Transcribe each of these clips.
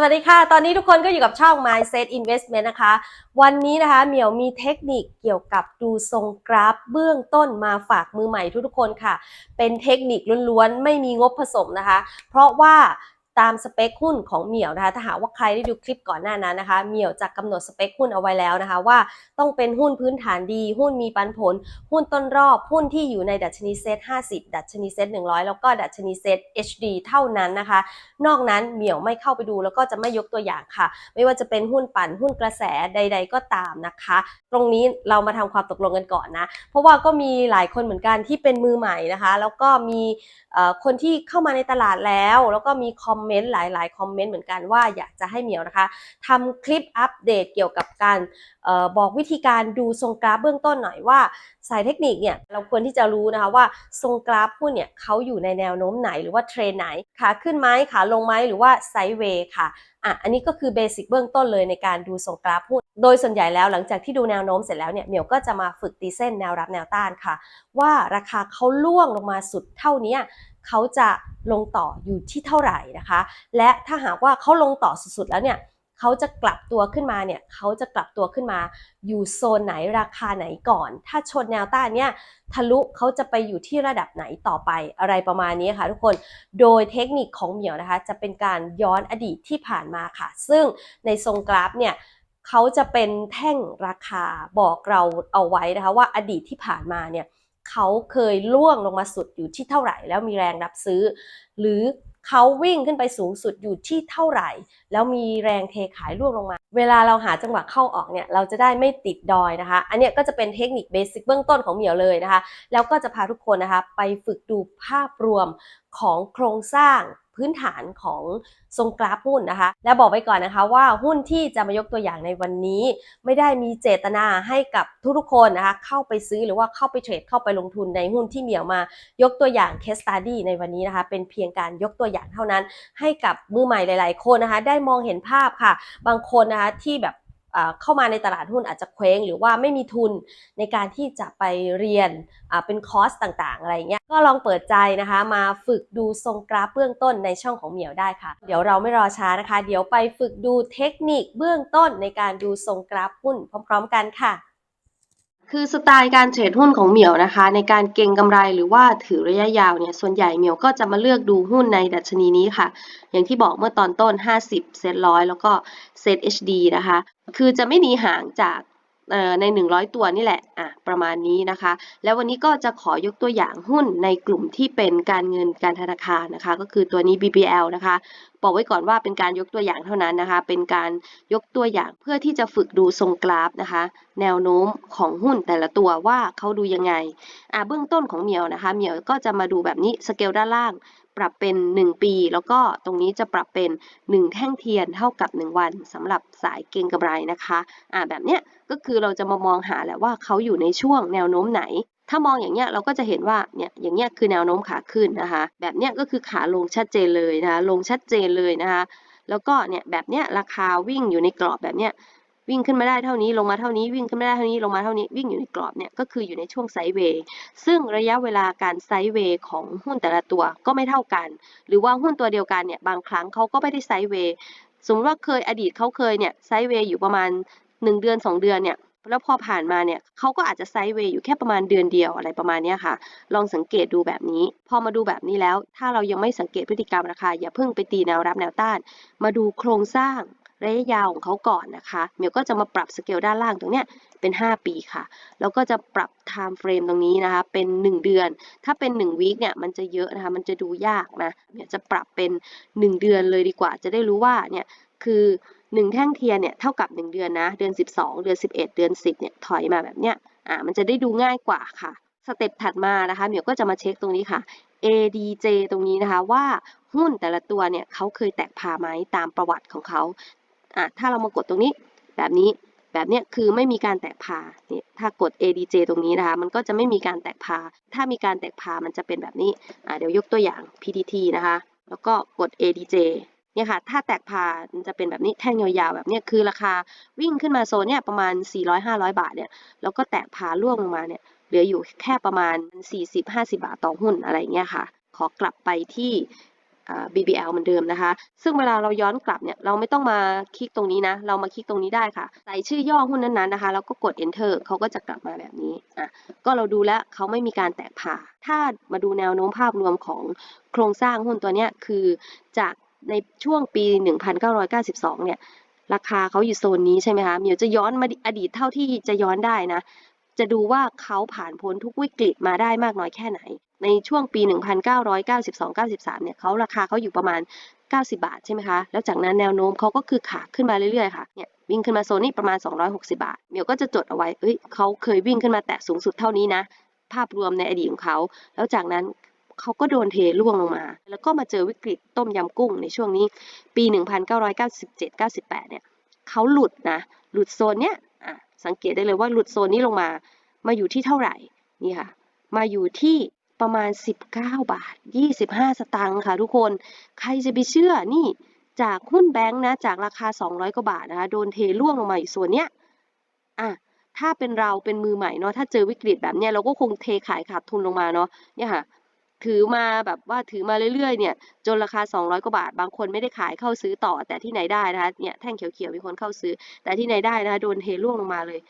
สวัสดีค่ะ ตอนนี้ทุกคนก็อยู่กับช่อง Mindset Investment นะคะ วันนี้นะคะเหมียวมีเทคนิคเกี่ยวกับดูทรงกราฟเบื้องต้นมาฝากมือใหม่ทุกๆคนค่ะ เป็นเทคนิคล้วนๆ ไม่มีงบผสมนะคะ เพราะว่า ตามสเปคหุ้นของเหมียวนะคะถ้าหากว่าใครได้ดูคลิปก่อนหน้านั้นนะคะเหมียวจะกำหนดสเปคหุ้นเอาไว้แล้วนะคะ ว่าต้องเป็นหุ้นพื้นฐานดี หุ้นมีปันผล หุ้นต้นรอบ หุ้นที่อยู่ในดัชนีเซ็ต50 ดัชนีเซ็ต100 แล้วก็ดัชนีเซ็ต HD เท่านั้นนะคะ นอกนั้นเหมียวไม่เข้าไปดูแล้วก็จะไม่ยกตัวอย่างค่ะ ไม่ว่าจะเป็นหุ้นปั่นหุ้นกระแสใด ๆ ก็ตามนะคะ ตรงนี้เรามาทำความตกลงกันก่อนนะ เพราะว่าก็มีหลายคนเหมือนกันที่เป็นมือใหม่นะคะ แล้วก็มีคนที่เข้ามาในตลาดแล้ว แล้วก็มีคอมเมนต์หลาย ๆ คอมเมนต์เหมือนกันว่าอยากจะให้เหมียวนะคะทำคลิปอัปเดตเกี่ยวกับการออบอกวิธีการดูทรงกราฟเบื้องต้นหน่อยว่าสายเทคนิคเนี่ยเราควรที่จะรู้นะคะว่าทรงกราฟหุ้นเนี่ยเขาอยู่ในแนวโน้มไหนหรือว่าเทรนไหนขาขึ้นไหมขาลงไหมหรือว่าไซด์เวย์ค่ะ อะอันนี้ก็คือเบสิกเบื้องต้นเลยในการดูทรงกราฟหุ้นโดยส่วนใหญ่แล้วหลังจากที่ดูแนวโน้มเสร็จแล้วเนี่ยเหมียวก็จะมาฝึกตีเส้นแนวรับแนวต้านค่ะ ว่าราคาเขาล่วงลงมาสุดเท่านี้เขาจะลงต่ออยู่ที่เท่าไหร่นะคะ และถ้าหากว่าเขาลงต่อสุดๆแล้วเนี่ย เขาจะกลับตัวขึ้นมาเนี่ยเขาจะกลับตัวขึ้นมา อยู่โซนไหนราคาไหนก่อน ถ้าชนแนวต้านเนี่ยทะลุเขาจะไปอยู่ที่ระดับไหนต่อไปอะไรประมาณนี้ค่ะทุกคนโดยเทคนิคของเหมียวนะคะ จะเป็นการย้อนอดีตที่ผ่านมาค่ะ ซึ่งในทรงกราฟเนี่ยเขาจะเป็นแท่งราคาบอกเราเอาไว้นะคะว่าอดีตที่ผ่านมาเนี่ยเขาเคยล่วงลงมาสุดอยู่ที่เท่าไหร่ แล้วมีแรงรับซื้อ หรือ เขาวิ่งขึ้นไปสูงสุดอยู่ที่เท่าไหร่ แล้วมีแรงเทขายล่วงลงมา เวลาเราหาจังหวะเข้าออกเนี่ยเราจะได้ไม่ติดดอยนะคะ อันนี้ก็จะเป็นเทคนิคเบสิกเบื้องต้นของเหมียวเลยนะคะ แล้วก็จะพาทุกคนนะคะไปฝึกดูภาพรวม ของโครงสร้างพื้นฐานของทรงกราฟหุ้นนะคะ และบอกไว้ก่อนนะคะว่าหุ้นที่จะมายกตัวอย่างในวันนี้ ไม่ได้มีเจตนาให้กับทุกๆคนนะคะเข้าไปซื้อหรือว่าเข้าไปเทรดเข้าไปลงทุนในหุ้นที่เหมียวมายกตัวอย่าง case study ในวันนี้นะคะ เป็นเพียงการยกตัวอย่างเท่านั้น ให้กับมือใหม่หลาย ๆ คนนะคะ ได้มองเห็นภาพค่ะ บางคนนะคะที่แบบ เข้ามาในตลาดหุ้นอาจจะเคว้งหรือว่าไม่มีทุนในการที่จะไปเรียนเป็นคอร์สต่างๆ อะไรเงี้ยก็ลองเปิดใจนะคะมาฝึกดูทรงกราฟเบื้องต้นในช่องของเหมียวได้ค่ะ เดี๋ยวเราไม่รอช้านะคะ เดี๋ยวไปฝึกดูเทคนิคเบื้องต้นในการดูทรงกราฟหุ้นพร้อม ๆ กันค่ะ คือสไตล์การเทรดหุ้นของเหมียวนะคะ ในการเก็งกำไรหรือว่าถือระยะยาวเนี่ยส่วนใหญ่เหมียวก็จะมาเลือกดูหุ้นในดัชนีนี้ค่ะ อย่างที่บอกเมื่อตอนต้น 50 เซตร้อยแล้วก็เซต HD นะคะ คือจะไม่หนีห่างจาก ใน 100 ตัวนี่แหละอะประมาณนี้นะคะ แล้ววันนี้ก็จะขอยกตัวอย่างหุ้นในกลุ่มที่เป็นการเงินการธนาคารนะคะ ก็คือตัวนี้ BBL นะคะบอกไว้ก่อนว่าเป็นการยกตัวอย่างเท่านั้นนะคะ เป็นการยกตัวอย่างเพื่อที่จะฝึกดูทรงกราฟนะคะ แนวโน้มของหุ้นแต่ละตัวว่าเขาดูยังไงอ่าเบื้องต้นของเหมียวนะคะเหมียวก็จะมาดูแบบนี้สเกลด้านล่าง ปรับเป็น 1 ปี แล้วก็ตรงนี้จะปรับเป็น 1 แท่งเทียนเท่ากับ 1 วันสำหรับสายเก็งกำไรนะคะอ่าแบบเนี้ยก็คือเราจะมามองหาแหละว่าเขาอยู่ในช่วงแนวโน้มไหน ถ้ามองอย่างเงี้ยเราก็จะเห็นว่าเนี่ยอย่างเงี้ยคือแนวโน้มขาขึ้นนะคะ แบบเนี้ยก็คือขาลงชัดเจนเลยนะคะลงชัดเจนเลยนะคะแล้วก็เนี่ยแบบเนี้ยราคาวิ่งอยู่ในกรอบแบบเนี้ย วิ่งขึ้นมาได้เท่านี้ลงมาเท่านี้วิ่งขึ้นมาได้เท่านี้ลงมาเท่านี้วิ่งอยู่ในกรอบเนี่ยก็คืออยู่ในช่วงไซด์เวย์ซึ่งระยะเวลาการไซด์เวย์ของหุ้นแต่ละตัวก็ไม่เท่ากัน หรือว่าหุ้นตัวเดียวกันเนี่ยบางครั้งเขาก็ไม่ได้ไซด์เวย์สมมติว่าเคยอดีตเขาเคยเนี่ยไซด์เวย์อยู่ประมาณ 1 เดือน 2 เดือนเนี่ยแล้วพอผ่านมาเนี่ยเขาก็อาจจะไซด์เวย์อยู่แค่ประมาณเดือนเดียวอะไรประมาณนี้ค่ะ ลองสังเกตดูแบบนี้ พอมาดูแบบนี้แล้ว ถ้าเรายังไม่สังเกตพฤติกรรมราคาอย่าเพิ่งไปตีแนวรับแนวต้าน มาดูโครงสร้าง ระยะยาวของเขาก่อนนะคะเหมียวก็จะมาปรับสเกลด้านล่างตรงเนี้ยเป็น 5 ปีค่ะ แล้วก็จะปรับ time frame ตรงนี้นะคะ เป็น 1 เดือน ถ้าเป็น1 week เนี่ย มันจะเยอะนะคะ มันจะดูยากนะเนี่ยจะปรับเป็น 1 เดือนเลยดีกว่า จะได้รู้ว่า เนี่ย คือ 1 แท่งเทียนเนี่ย เท่ากับ 1 เดือนนะ เดือน 12 เดือน 11 เดือน 10 เนี่ย ถอยมาแบบเนี้ย อ่า มันจะได้ดูง่ายกว่าค่ะ สเต็ปถัดมานะคะ เหมียวก็จะมาเช็คตรงนี้ค่ะ ADJ ตรงนี้นะคะว่าหุ้นแต่ละตัวเนี่ยเขาเคยแตกพาไหมตามประวัติของเขา อะถ้าเรามากดตรงนี้แบบนี้แบบเนี้ยคือไม่มีการแตกพาเนี่ยถ้ากด ADJ ตรงนี้นะคะ มันก็จะไม่มีการแตกพา ถ้ามีการแตกพา มันจะเป็นแบบนี้อะเดี๋ยวยกตัวอย่าง PTT นะคะ แล้วก็กด ADJ เนี่ยค่ะ ถ้าแตกพา มันจะเป็นแบบนี้ แท่งยาวๆ แบบเนี้ยคือราคาวิ่งขึ้นมาโซนเนี่ยประมาณ 400-500 บาทเนี่ย แล้วก็แตกพาล่วงลงมาเนี่ย เหลืออยู่แค่ประมาณ 40-50 บาทต่อหุ้นอะไรเงี้ยค่ะ ขอกลับไปที่ BBL เหมือนเดิมนะคะ ซึ่งเวลาเราย้อนกลับเนี่ยเราไม่ต้องมาคลิกตรงนี้นะ เรามาคลิกตรงนี้ได้ค่ะ ใส่ชื่อย่อหุ้นนั้นๆนะคะ แล้วก็กด enter เขาก็จะกลับมาแบบนี้อะก็เราดูแล้วเขาไม่มีการแตกผ่า ถ้ามาดูแนวโน้มภาพรวมของโครงสร้างหุ้นตัวเนี้ยคือจากในช่วงปี 1992 เนี่ยราคาเขาอยู่โซนนี้ใช่ไหมคะเหมียวจะย้อนมาอดีตเท่าที่จะย้อนได้นะ จะดูว่าเขาผ่านพ้นทุกวิกฤตมาได้มากน้อยแค่ไหน ในช่วงปี 1992-93 เนี่ยเขาราคาเขาอยู่ประมาณ 90 บาทใช่ไหมคะ แล้วจากนั้นแนวโน้มเขาก็คือขาขึ้นมาเรื่อยๆค่ะ เนี่ยวิ่งขึ้นมาโซนนี้ประมาณ 260 บาทเหมียวก็จะจดเอาไว้ เอ้ยเขาเคยวิ่งขึ้นมาแตะสูงสุดเท่านี้นะ ภาพรวมในอดีตของเขา แล้วจากนั้นเขาก็โดนเทร่วงลงมา แล้วก็มาเจอวิกฤตต้มยำกุ้งในช่วงนี้ ปี 1997-98 เนี่ยเขาหลุดนะ หลุดโซนเนี้ยสังเกตได้เลยว่าหลุดโซนนี้ลงมา มาอยู่ที่เท่าไหร่ นี่ค่ะ มาอยู่ที่ประมาณ 19 บาท 25 สตางค์ค่ะทุกคน ใครจะไปเชื่อ นี่ จากหุ้นแบงค์นะ จากราคา 200 กว่าบาทนะคะ โดนเทร่วงลงมาอยู่ส่วนเนี้ย อะ ถ้าเป็นเราเป็นมือใหม่เนาะ ถ้าเจอวิกฤตแบบเนี้ยเราก็คงเทขายขาดทุนลงมาเนาะ เนี่ยค่ะ ถือมาแบบว่าถือมาเรื่อยๆเนี่ยจนราคา 200 กว่าบาท บางคนไม่ได้ขายเข้าซื้อต่อ แต่ที่ไหนได้นะคะเนี่ยแท่งเขียวๆมีคนเข้าซื้อ แต่ที่ไหนได้นะคะโดนเทร่วงลงมาเลย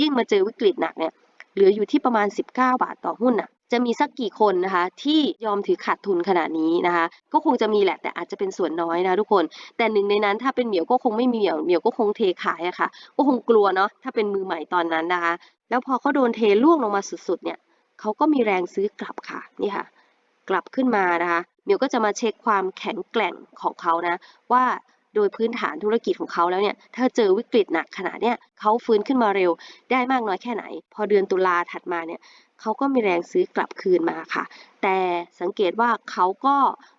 ยิ่งมาเจอวิกฤตหนักเนี่ยเหลืออยู่ที่ประมาณ 19 บาทต่อหุ้นน่ะจะมีสักกี่คนนะคะ ที่ยอมถือขาดทุนขนาดนี้นะคะ ก็คงจะมีแหละแต่อาจจะเป็นส่วนน้อยนะทุกคน แต่หนึ่งในนั้นถ้าเป็นเหมียวก็คงไม่มีเหมียวเหมียวก็คงเทขายอะค่ะ ก็คงกลัวเนาะถ้าเป็นมือใหม่ตอนนั้นนะคะ แล้วพอเขาโดนเทร่วงลงมาสุดๆเนี่ยเขาก็มีแรงซื้อกลับค่ะนี่ค่ะ กลับขึ้นมานะคะเมียวก็จะมาเช็คความแข็งแกร่งของเขานะ ว่าโดยพื้นฐานธุรกิจของเขาแล้วเนี่ย ถ้าเจอวิกฤตหนักขนาดเนี้ยเขาฟื้นขึ้นมาเร็วได้มากน้อยแค่ไหน พอเดือนตุลาถัดมาเนี่ยเขาก็มีแรงซื้อกลับคืนมาค่ะ แต่สังเกตว่าเขาก็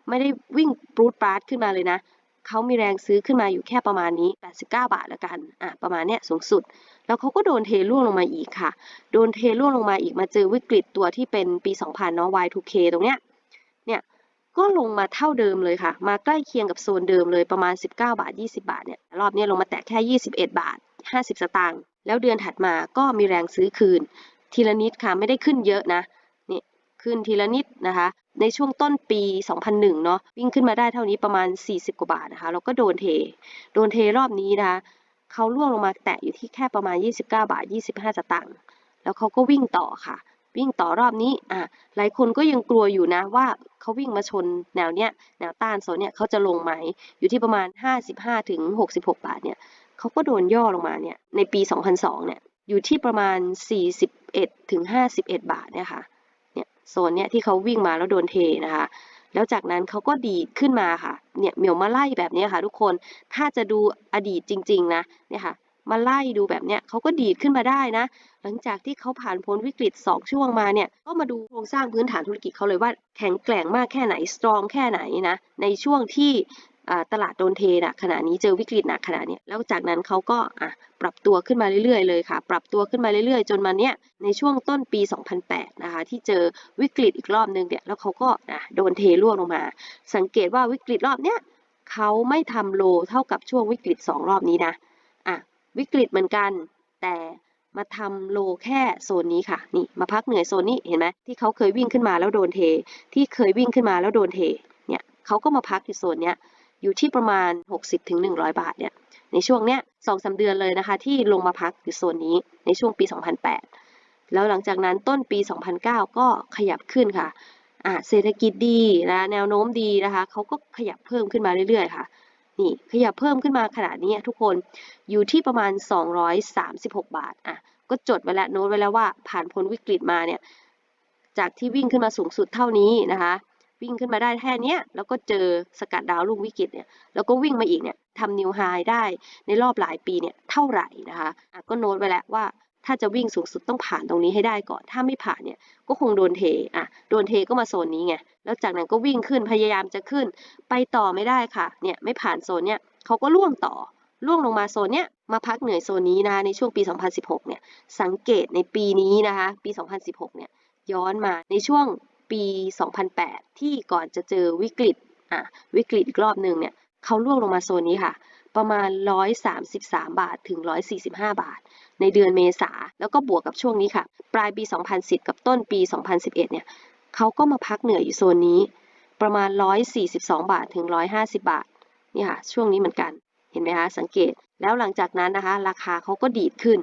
ไม่ได้วิ่งปรูดปราดขึ้นมาเลยนะเขามีแรงซื้อขึ้นมาอยู่แค่ประมาณนี้ 89 บาทล้วกัน อะ ประมาณเนี้ยสูงสุด แล้วเขาก็โดนเทร่วงลงมาอีกค่ะ โดนเทร่วงลงมาอีกมาเจอวิกฤตตัวที่เป็นปี 2000 เนาะ Y2K ตรงเนี้ย ก็ลงมาเท่าเดิมเลยค่ะ มาใกล้เคียงกับโซนเดิมเลยประมาณ 19 บาท 20 บาทเนี่ยรอบนี้ลงมาแตะแค่ 21 บาท 50 สตางค์แล้วเดือนถัดมาก็มีแรงซื้อคืน ทีละนิดค่ะไม่ได้ขึ้นเยอะนะนี่ขึ้นทีละนิดนะคะ ในช่วงต้นปี 2001 เนาะวิ่งขึ้นมาได้เท่านี้ประมาณ 40 กว่าบาทนะคะแล้วก็โดนเท โดนเทรอบนี้นะคะเขาล่วงลงมาแตะอยู่ที่แค่ประมาณ 29 บาท 25 สตางค์แล้วเขาก็วิ่งต่อค่ะ วิ่งต่อรอบนี้อะหลายคนก็ยังกลัวอยู่นะว่า เขาวิ่งมาชนแนวเนี้ยแนวต้านโซนเนี้ยเขาจะลงไหม อยู่ที่ประมาณ 55ถึง66 บาทเนี่ยเขาก็โดนย่อลงมาเนี่ยในปี 2002 เนี่ยอยู่ที่ประมาณ 41ถึง51 บาทเนี่ยค่ะเนี่ยโซนเนี้ยที่เขาวิ่งมาแล้วโดนเทนะคะแล้วจากนั้นเขาก็ดีดขึ้นมาค่ะเนี่ยเหมียวมาไล่แบบนี้ค่ะ ทุกคนถ้าจะดูอดีตจริง ๆ นะเนี่ยค่ะ มาไล่ดูแบบเนี้ยเขาก็ดีดขึ้นมาได้นะ หลังจากที่เขาผ่านพ้นวิกฤต 2 ช่วงมาเนี่ยก็มาดูโครงสร้างพื้นฐานธุรกิจเขาเลยว่าแข็งแกร่งมากแค่ไหนสตรองแค่ไหนนะในช่วงที่ตลาดโดนเทนะขณะนี้เจอวิกฤตหนักขนาดนี้แล้วจากนั้นเขาก็ปรับตัวขึ้นมาเรื่อยๆเลยค่ะ ปรับตัวขึ้นมาเรื่อยๆ จนมาเนี้ยในช่วงต้นปี 2008 นะคะที่เจอวิกฤตอีกรอบนึงเนี่ยแล้วเขาก็โดนเทร่วงลงมา สังเกตว่าวิกฤตรอบเนี้ยเขาไม่ทำโลเท่ากับช่วงวิกฤต 2 รอบนี้นะ วิกฤตเหมือนกัน แต่มาทำโลแค่โซนนี้ค่ะนี่มาพักเหนื่อยโซนนี้เห็นไหมที่เขาเคยวิ่งขึ้นมาแล้วโดนเท ที่เคยวิ่งขึ้นมาแล้วโดนเทเนี่ยเขาก็มาพักอยู่โซนเนี้ยอยู่ที่ประมาณ 60ถึง100 บาทเนี่ยในช่วงเนี้ยสองสาเดือนเลยนะคะ ที่ลงมาพักอยู่โซนนี้ในช่วงปี 2008 แล้วหลังจากนั้นต้นปี 2009 ก็ขยับขึ้นค่ะอ่าเศรษฐกิจดีนะแนวโน้มดีนะคะเขาก็ขยับเพิ่มขึ้นมาเรื่อยๆค่ะ นี่ขยับเพิ่มขึ้นมาขนาดนี้ทุกคนอยู่ที่ประมาณ 236 บาทอะก็จดไว้แล้วโน้ตไว้แล้วว่าผ่านพ้นวิกฤตมาเนี่ยจากที่วิ่งขึ้นมาสูงสุดเท่านี้นะคะวิ่งขึ้นมาได้แค่นี้แล้วก็เจอสกัดดาวลูกวิกฤตเนี่ยแล้วก็วิ่งมาอีกเนี่ยทำนิวไฮได้ในรอบหลายปีเนี่ยเท่าไหร่นะคะอะก็โน้ตไว้แล้วว่า ถ้าจะวิ่งสูงสุดต้องผ่านตรงนี้ให้ได้ก่อน ถ้าไม่ผ่านเนี่ย ก็คงโดนเท อะ โดนเทก็มาโซนนี้ไง แล้วจากนั้นก็วิ่งขึ้น พยายามจะขึ้น ไปต่อไม่ได้ค่ะ เนี่ย ไม่ผ่านโซนเนี่ยเขาก็ล่วงต่อ ล่วงลงมาโซนเนี้ย มาพักเหนื่อยโซนนี้นะคะในช่วงปี 2016 เนี่ย สังเกตในปีนี้นะคะ ปี 2016 เนี่ย ย้อนมาในช่วงปี 2008 ที่ก่อนจะเจอวิกฤต อะ วิกฤตอีกรอบหนึ่งเนี่ย เขาล่วงลงมาโซนนี้ค่ะ ประมาณ 133 บาทถึง 145 บาท ในเดือนเมษา แล้วก็บวกกับช่วงนี้ค่ะ ปลายปี 2010 กับต้นปี 2011 เนี่ยเขาก็มาพักเหนื่อยอยู่โซนนี้ ประมาณ 142 บาทถึง 150 บาท นี่ค่ะ ช่วงนี้เหมือนกัน เห็นไหมคะ สังเกต แล้วหลังจากนั้นนะคะ ราคาเขาก็ดีดขึ้น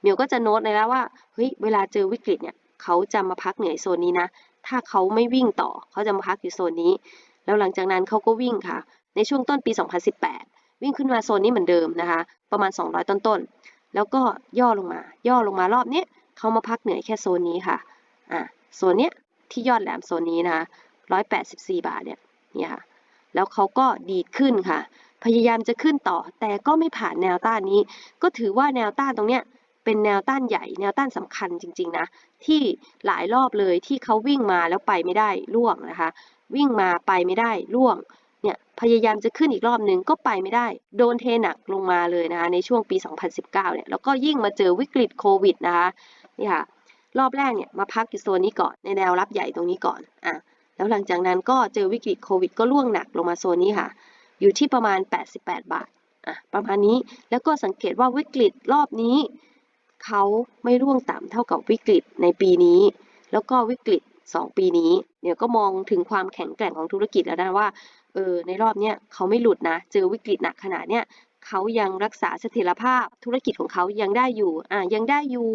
เมียวก็จะโน้ตเลยแล้วว่า เฮ้ย เวลาเจอวิกฤตเนี่ย เขาจะมาพักเหนื่อยโซนนี้นะ ถ้าเขาไม่วิ่งต่อ เขาจะมาพักอยู่โซนนี้ แล้วหลังจากนั้นเขาก็วิ่งค่ะ ในช่วงต้นปี 2018 วิ่งขึ้นมาโซนนี้เหมือนเดิมนะคะ ประมาณ 200 ต้นๆ แล้วก็ย่อลงมา ย่อลงมารอบนี้เขามาพักเหนื่อยแค่โซนนี้ค่ะ อะโซนเนี้ยที่ยอดแหลมโซนนี้นะคะ184 บาทเนี่ย เนี่ยค่ะ แล้วเขาก็ดีดขึ้นค่ะ พยายามจะขึ้นต่อ แต่ก็ไม่ผ่านแนวต้านนี้ ก็ถือว่าแนวต้านตรงเนี้ยเป็นแนวต้านใหญ่ แนวต้านสำคัญจริง ๆ นะ ที่หลายรอบเลยที่เขาวิ่งมาแล้วไปไม่ได้ร่วงนะคะ วิ่งมาไปไม่ได้ร่วง เนี่ยพยายามจะขึ้นอีกรอบหนึ่งก็ไปไม่ได้ โดนเทหนักลงมาเลยนะคะในช่วงปี 2019 เนี่ยแล้วก็ยิ่งมาเจอวิกฤตโควิดนะคะนี่ค่ะรอบแรกเนี่ยมาพักอยู่โซนนี้ก่อนในแนวรับใหญ่ตรงนี้ก่อนอะแล้วหลังจากนั้นก็เจอวิกฤตโควิดก็ล่วงหนักลงมาโซนนี้ค่ะ อยู่ที่ประมาณ 88 บาทอะประมาณนี้แล้วก็สังเกตว่าวิกฤตรอบนี้เขาไม่ร่วงต่ำเท่ากับวิกฤตในปีนี้ แล้วก็วิกฤต 2 ปีนี้ เดี๋ยวก็มองถึงความแข็งแกร่งของธุรกิจแล้วนะว่า เออในรอบเนี้ยเขาไม่หลุดนะ เจอวิกฤตหนักขนาดเนี้ยเขายังรักษาเสถียรภาพธุรกิจของเขายังได้อยู่อะยังได้อยู่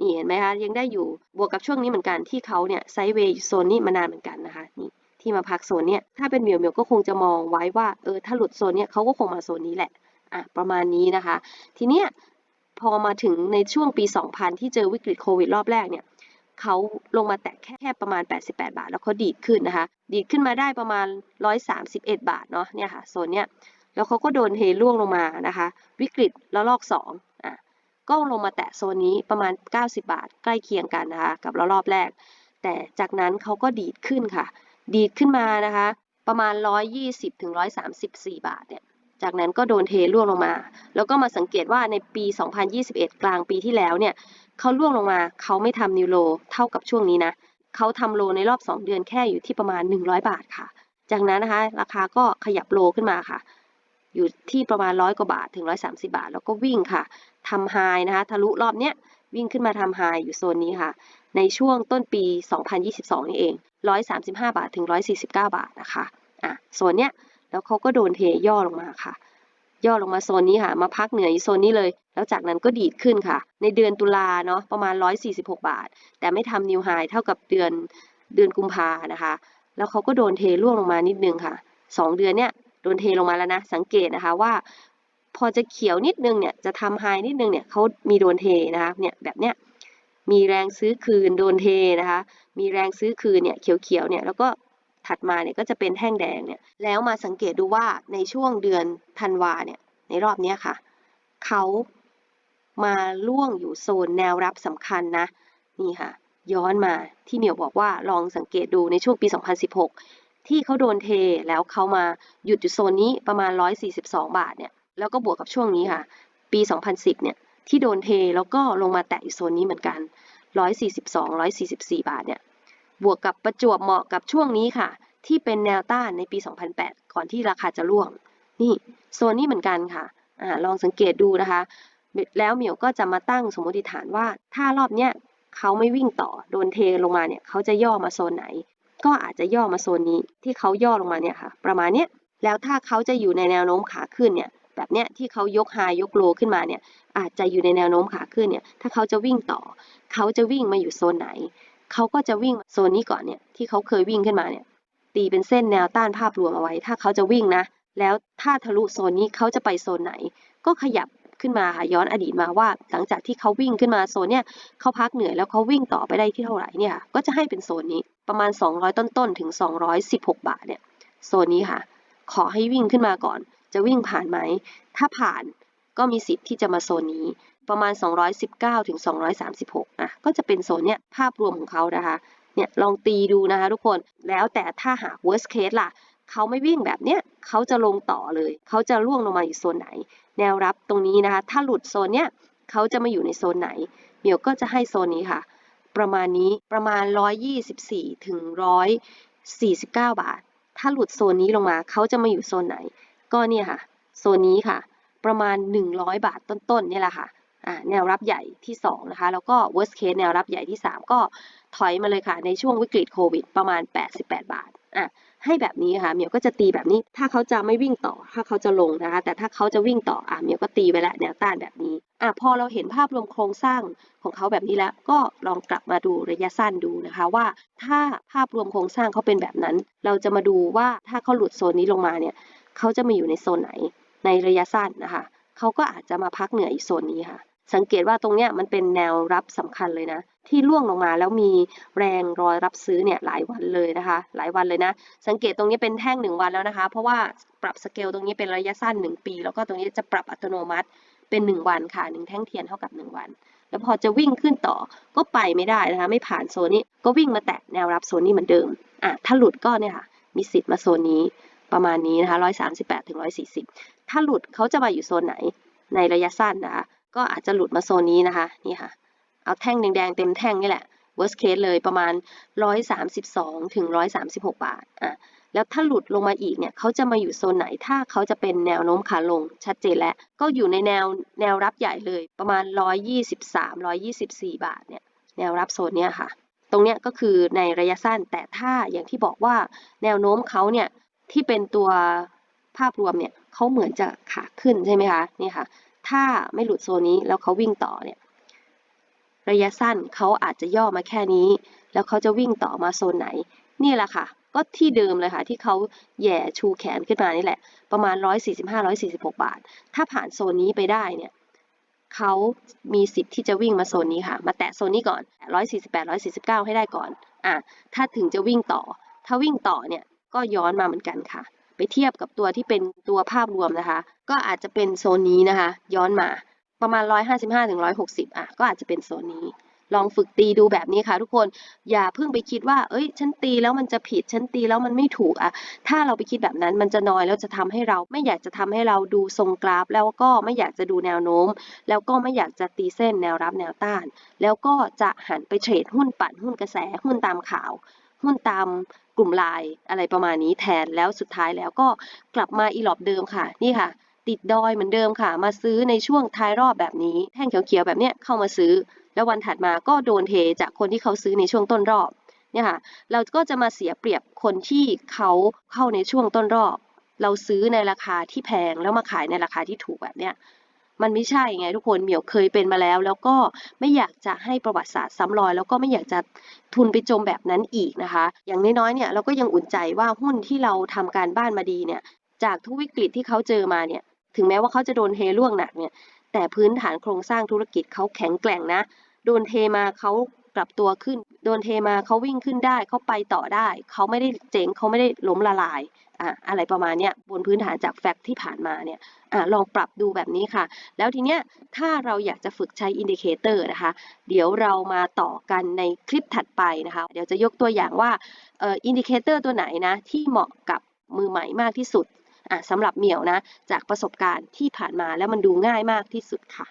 นี่เห็นไหมคะยังได้อยู่บวกกับช่วงนี้เหมือนกันที่เขาเนี่ยไซด์เวย์โซนนี้มานานเหมือนกันนะคะนี่ที่มาพักโซนเนี้ยถ้าเป็นเหมียวเหมียวก็คงจะมองไว้ว่าเออถ้าหลุดโซนเนี้ยเขาก็คงมาโซนนี้แหละอะประมาณนี้นะคะ ทีเนี้ยพอมาถึงในช่วงปี 2000 ที่เจอวิกฤตโควิดรอบแรกเนี่ย เขาลงมาแตะแค่ประมาณ 88 บาท แล้วเขาดีดขึ้นนะคะ ดีดขึ้นมาได้ประมาณ 131 บาทเนาะเนี่ยค่ะโซนเนี้ยแล้วเขาก็โดนเทร่วงลงมานะคะ วิกฤตระลอก2อะก็ลงมาแตะโซนนี้ประมาณ 90 บาท ใกล้เคียงกันนะคะ กับระลอกแรก แต่จากนั้นเขาก็ดีดขึ้นค่ะ ดีดขึ้นมานะคะ ประมาณ 120ถึง134 บาทเนี่ยจากนั้นก็โดนเทร่วงลงมา แล้วก็มาสังเกตว่าในปี 2021 กลางปีที่แล้วเนี่ย เขาร่วงลงมา เขาไม่ทำนิวโลเท่ากับช่วงนี้นะ เขาทำโลในรอบ 2 เดือนแค่อยู่ที่ประมาณ 100 บาทค่ะ จากนั้นนะคะ ราคาก็ขยับโลขึ้นมาค่ะ อยู่ที่ประมาณ100กว่าบาทถึง 130 บาท แล้วก็วิ่งค่ะทำไฮนะคะทะลุรอบเนี้ยวิ่งขึ้นมาทำไฮอยู่โซนนี้ค่ะ ในช่วงต้นปี 2022 นี่เอง 135 บาทถึง 149 บาทนะคะ อะ โซนเนี้ย แล้วเขาก็โดนเทย่อลงมาค่ะ ย่อลงมาโซนนี้ค่ะ มาพักเหนืออยู่โซนนี้เลย แล้วจากนั้นก็ดีดขึ้นค่ะ ในเดือนตุลาเนาะประมาณ 146 บาท แต่ไม่ทำนิวไฮเท่ากับเดือนเดือนกุมภานะคะ แล้วเขาก็โดนเทร่วงลงมานิดนึงค่ะ 2 เดือนเนี้ยโดนเทลงมาแล้วนะ สังเกตนะคะว่า พอจะเขียวนิดนึงเนี่ยจะทำไฮนิดนึงเนี่ยเขามีโดนเทนะคะเนี่ยแบบเนี้ยมีแรงซื้อคืนโดนเทนะคะ มีแรงซื้อคืนเนี่ยเขียวๆเนี่ยแล้วก็ ถัดมาเนี่ยก็จะเป็นแท่งแดงเนี่ยแล้วมาสังเกตดูว่าในช่วงเดือนธันวาเนี่ยในรอบเนี้ยค่ะเขามาล่วงอยู่โซนแนวรับสำคัญนะนี่ค่ะย้อนมาที่เหมียวบอกว่าลองสังเกตดูในช่วงปี 2016 ที่เขาโดนเทแล้วเขามาหยุดอยู่โซนนี้ประมาณ 142 บาทเนี่ยแล้วก็บวกกับช่วงนี้ค่ะ ปี 2010 เนี่ยที่โดนเทแล้วก็ลงมาแตะอยู่โซนนี้เหมือนกัน 142 144 บาทเนี่ย บวกกับประจวบเหมาะกับช่วงนี้ค่ะ ที่เป็นแนวต้านในปี 2008 ก่อนที่ราคาจะร่วง นี่โซนนี้เหมือนกันค่ะอลองสังเกตดูนะคะ แล้วเหมียวก็จะมาตั้งสมมติฐานว่า ถ้ารอบเนี้ยเขาไม่วิ่งต่อโดนเทลงมาเนี่ยเขาจะย่อมาโซนไหน ก็อาจจะย่อมาโซนนี้ที่เขาย่อลงมาเนี่ยค่ะ ประมาณเนี้ยแล้วถ้าเขาจะอยู่ในแนวโน้มขาขึ้นเนี่ยแบบเนี้ยที่เขายกไฮยกโลขึ้นมาเนี่ยอาจจะอยู่ในแนวโน้มขาขึ้นเนี่ยถ้าเขาจะวิ่งต่อ เขาจะวิ่งมาอยู่โซนไหน เขาก็จะวิ่งโซนนี้ก่อนเนี่ยที่เขาเคยวิ่งขึ้นมาเนี่ยตีเป็นเส้นแนวต้านภาพรวมเอาไว้ ถ้าเขาจะวิ่งนะ แล้วถ้าทะลุโซนนี้เขาจะไปโซนไหน ก็ขยับขึ้นมาค่ะย้อนอดีตมาว่า หลังจากที่เขาวิ่งขึ้นมาโซนเนี่ยเขาพักเหนื่อยแล้วเขาวิ่งต่อไปได้ที่เท่าไหร่เนี่ยก็จะให้เป็นโซนนี้ประมาณ 200 ต้นๆถึง 216 บาทเนี่ยโซนนี้ค่ะ ขอให้วิ่งขึ้นมาก่อน จะวิ่งผ่านไหมถ้าผ่านก็มีสิทธิ์ที่จะมาโซนนี้ ประมาณ 219ถึง236อะก็จะเป็นโซนเนี้ยภาพรวมของเขานะคะเนี่ยลองตีดูนะคะทุกคนแล้วแต่ถ้าหาก worst case ล่ะเขาไม่วิ่งแบบเนี้ยเขาจะลงต่อเลย เขาจะล่วงลงมาอยู่โซนไหน แนวรับตรงนี้นะคะ ถ้าหลุดโซนเนี้ยเขาจะมาอยู่ในโซนไหนเหมียวก็จะให้โซนนี้ค่ะ ประมาณนี้ประมาณ 124ถึง149 บาท ถ้าหลุดโซนนี้ลงมาเขาจะมาอยู่โซนไหน ก็เนี่ยค่ะ โซนนี้ค่ะ ประมาณ 100 บาทต้นๆเนี่ยแหละค่ะ แนวรับใหญ่ที่สองนะคะแล้วก็ worst case แนวรับใหญ่ที่สามก็ถอยมาเลยค่ะ ในช่วงวิกฤตโควิด ประมาณ 88 บาทอะให้แบบนี้ค่ะเหมียวก็จะตีแบบนี้ ถ้าเขาจะไม่วิ่งต่อ ถ้าเขาจะลงนะคะ แต่ถ้าเขาจะวิ่งต่ออะเหมียวก็ตีไปแล้วแนวต้านแบบนี้อะพอเราเห็นภาพรวมโครงสร้างของเขาแบบนี้แล้ว ก็ลองกลับมาดูระยะสั้นดูนะคะว่า ถ้าภาพรวมโครงสร้างเขาเป็นแบบนั้น เราจะมาดูว่าถ้าเขาหลุดโซนนี้ลงมาเนี่ยเขาจะมาอยู่ในโซนไหนในระยะสั้นนะคะเขาก็อาจจะมาพักเหนืออีกโซนนี้ค่ะ สังเกตว่าตรงเนี้ยมันเป็นแนวรับสำคัญเลยนะ ที่ล่วงลงมาแล้วมีแรงรอยรับซื้อเนี่ยหลายวันเลยนะคะ หลายวันเลยนะ สังเกตตรงนี้เป็นแท่งหนึ่งวันแล้วนะคะ เพราะว่าปรับสเกลตรงนี้เป็นระยะสั้น 1 ปี แล้วก็ตรงนี้จะปรับอัตโนมัติเป็น 1 วันค่ะหนึ่งแท่งเทียนเท่ากับ 1 วัน แล้วพอจะวิ่งขึ้นต่อก็ไปไม่ได้นะคะ ไม่ผ่านโซนนี้ก็วิ่งมาแตะแนวรับโซนนี้เหมือนเดิมอะถ้าหลุดก็เนี่ยค่ะมีสิทธิ์มาโซนนี้ประมาณนี้นะคะ138ถึง140 ถ้าหลุดเขาจะมาอยู่โซนไหนในระยะสั้นนะคะ ก็อาจจะหลุดมาโซนนี้นะคะนี่ค่ะ เอาแท่งแดงๆเต็มแท่งนี่แหละ worst case เลยประมาณ 132ถึง136 บาทอะแล้วถ้าหลุดลงมาอีกเนี่ยเขาจะมาอยู่โซนไหนถ้าเขาจะเป็นแนวโน้มขาลงชัดเจนแล้ว ก็อยู่ในแนวแนวรับใหญ่เลยประมาณ 123 124 บาทเนี่ยแนวรับโซนเนี้ยค่ะ ตรงเนี้ยก็คือในระยะสั้นแต่ถ้าอย่างที่บอกว่าแนวโน้มเขาเนี่ยที่เป็นตัวภาพรวมเนี่ยเขาเหมือนจะขาขึ้นใช่ไหมคะนี่ค่ะ ถ้าไม่หลุดโซนนี้แล้วเขาวิ่งต่อเนี่ยระยะสั้นเขาอาจจะย่อมาแค่นี้ แล้วเขาจะวิ่งต่อมาโซนไหน นี่แหละค่ะ ก็ที่เดิมเลยค่ะ ที่เขาแย่ชูแขนขึ้นมานี่แหละ ประมาณ 145-146 บาท ถ้าผ่านโซนนี้ไปได้เนี่ยเขามีสิทธิ์ที่จะวิ่งมาโซนนี้ค่ะ มาแตะโซนนี้ก่อน 148-149 ให้ได้ก่อนอะถ้าถึงจะวิ่งต่อ ถ้าวิ่งต่อเนี่ยก็ย้อนมาเหมือนกันค่ะ ไปเทียบกับตัวที่เป็นตัวภาพรวมนะคะ ก็อาจจะเป็นโซนนี้นะคะ ย้อนมาประมาณ 155ถึง160 อะ ก็อาจจะเป็นโซนนี้ ลองฝึกตีดูแบบนี้ค่ะ ทุกคน อย่าเพิ่งไปคิดว่า เอ้ย ฉันตีแล้วมันจะผิด ฉันตีแล้วมันไม่ถูกอะ ถ้าเราไปคิดแบบนั้น มันจะน้อยแล้วจะทำให้เรา ไม่อยากจะทำให้เราดูทรงกราฟ แล้วก็ไม่อยากจะดูแนวโน้ม แล้วก็ไม่อยากจะตีเส้นแนวรับแนวต้าน แล้วก็จะหันไปเทรดหุ้นปั่นหุ้นกระแสหุ้นตามข่าว หุ้นตามกลุ่มไลน์อะไรประมาณนี้แทนแล้วสุดท้ายแล้วก็กลับมาอีหลอบเดิมค่ะ นี่ค่ะ ติดดอยเหมือนเดิมค่ะ มาซื้อในช่วงท้ายรอบแบบนี้ แท่งเขียวๆแบบเนี้ยเข้ามาซื้อ แล้ววันถัดมาก็โดนเทจากคนที่เขาซื้อในช่วงต้นรอบเนี่ยค่ะ เราก็จะมาเสียเปรียบคนที่เขาเข้าในช่วงต้นรอบ เราซื้อในราคาที่แพงแล้วมาขายในราคาที่ถูกแบบเนี้ย มันไม่ใช่ไงทุกคนเหมียวเคยเป็นมาแล้ว แล้วก็ไม่อยากจะให้ประวัติศาสตร์ซ้ำรอย แล้วก็ไม่อยากจะทุนไปจมแบบนั้นอีกนะคะ อย่างน้อยๆเนี่ยเราก็ยังอุ่นใจว่าหุ้นที่เราทำการบ้านมาดีเนี่ยจากทุกวิกฤตที่เขาเจอมาเนี่ยถึงแม้ว่าเขาจะโดนเทล่วงหนักเนี่ยแต่พื้นฐานโครงสร้างธุรกิจเขาแข็งแกร่งนะ โดนเทมาเขา กลับตัวขึ้น โดนเทมาเขาวิ่งขึ้นได้เขาไปต่อได้ เขาไม่ได้เจ๊งเขาไม่ได้ล้มละลายอะอะไรประมาณเนี้ยบนพื้นฐานจากแฟกต์ที่ผ่านมาเนี่ยอะลองปรับดูแบบนี้ค่ะ แล้วทีเนี้ยถ้าเราอยากจะฝึกใช้อินดิเคเตอร์นะคะ เดี๋ยวเรามาต่อกันในคลิปถัดไปนะคะ เดี๋ยวจะยกตัวอย่างว่าเอ่ออินดิเคเตอร์ตัวไหนนะที่เหมาะกับมือใหม่มากที่สุดอะสำหรับเหมียวนะจากประสบการณ์ที่ผ่านมาแล้วมันดูง่ายมากที่สุดค่ะ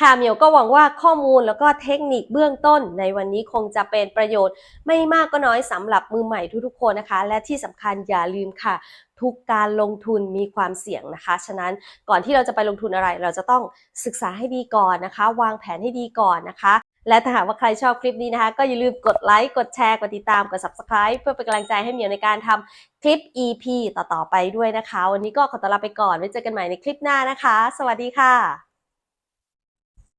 ค่ะเหมียวก็หวังว่าข้อมูลแล้วก็เทคนิคเบื้องต้น ในวันนี้คงจะเป็นประโยชน์ ไม่มากก็น้อยสำหรับมือใหม่ทุกๆคนนะคะ และที่สำคัญอย่าลืมค่ะ ทุกการลงทุนมีความเสี่ยงนะคะ ฉะนั้นก่อนที่เราจะไปลงทุนอะไร เราจะต้องศึกษาให้ดีก่อนนะคะ วางแผนให้ดีก่อนนะคะและถ้าหากว่าใครชอบคลิปนี้นะคะ ก็อย่าลืมกดไลค์ กดแชร์ กดติดตาม กด subscribe เพื่อเป็นกำลังใจให้เหมียวในการทำคลิป EP ต่อๆไปด้วยนะคะ วันนี้ก็ขอตัวลาไปก่อน ไว้เจอกันใหม่ในคลิปหน้านะคะ สวัสดีค่ะ